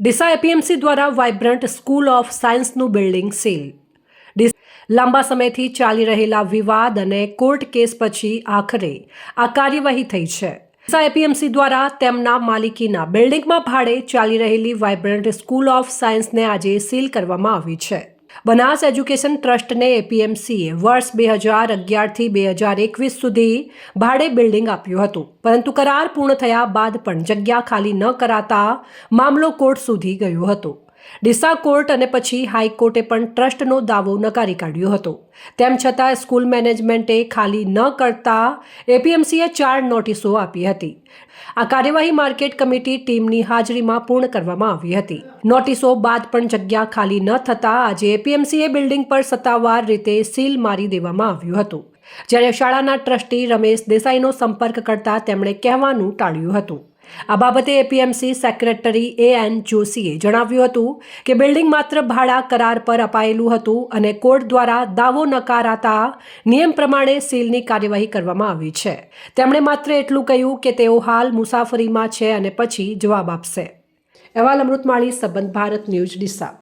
Deesa APMC દ્વારા vibrant school of સાયન્સનું building seal. લાંબા સમયથી ચાલી રહેલા વિવાદ અને કોર્ટ કેસ પછી આખરે આ કાર્યવાહી થઈ છે. ડીસા એપીએમસી દ્વારા તેમના માલિકીના બિલ્ડિંગમાં ભાડે ચાલી રહેલી વાઇબ્રન્ટ સ્કૂલ ઓફ સાયન્સને આજે સીલ કરવામાં આવી છે. બનાસ એજ્યુકેશન ટ્રસ્ટને એપીએમસીએ વર્ષ બે હજાર અગિયારથી બે હજાર એકવીસ સુધી ભાડે બિલ્ડિંગ આપ્યું હતું. પરંતુ કરાર પૂર્ણ થયા બાદ પણ જગ્યા ખાલી ન કરાતા મામલો કોર્ટ સુધી ગયો હતો. ડીસા કોર્ટ અને પછી હાઈકોર્ટે પણ ટ્રસ્ટનો દાવો નકારી કાઢ્યો હતો. તેમ છતાં સ્કૂલ મેનેજમેન્ટે ખાલી ન કરતા એપીએમસીએ ચાર નોટિસો આપી હતી. આ કાર્યવાહી માર્કેટ કમિટી ટીમની હાજરીમાં પૂર્ણ કરવામાં આવી હતી. નોટિસો બાદ પણ જગ્યા ખાલી ન થતાં આજે એપીએમસીએ બિલ્ડિંગ પર સત્તાવાર રીતે સીલ મારી દેવામાં આવ્યું હતું. જ્યારે શાળાના ટ્રસ્ટી રમેશ દેસાઈનો સંપર્ક કરતા તેમણે કહેવાનું ટાળ્યું હતું. આ બાબતે એપીએમસી સેક્રેટરી એ એન જોશીએ જણાવ્યું હતું કે બિલ્ડિંગ માત્ર ભાડા કરાર પર અપાયેલું હતું અને કોર્ટ દ્વારા દાવો નકારાતા નિયમ પ્રમાણે સીલની કાર્યવાહી કરવામાં આવી છે. તેમણે માત્ર એટલું કહ્યું કે તેઓ હાલ મુસાફરીમાં છે અને પછી જવાબ આપશે. અહેવાલ અમૃતમાળી, સંબંધ ભારત ન્યૂઝ ડીસા.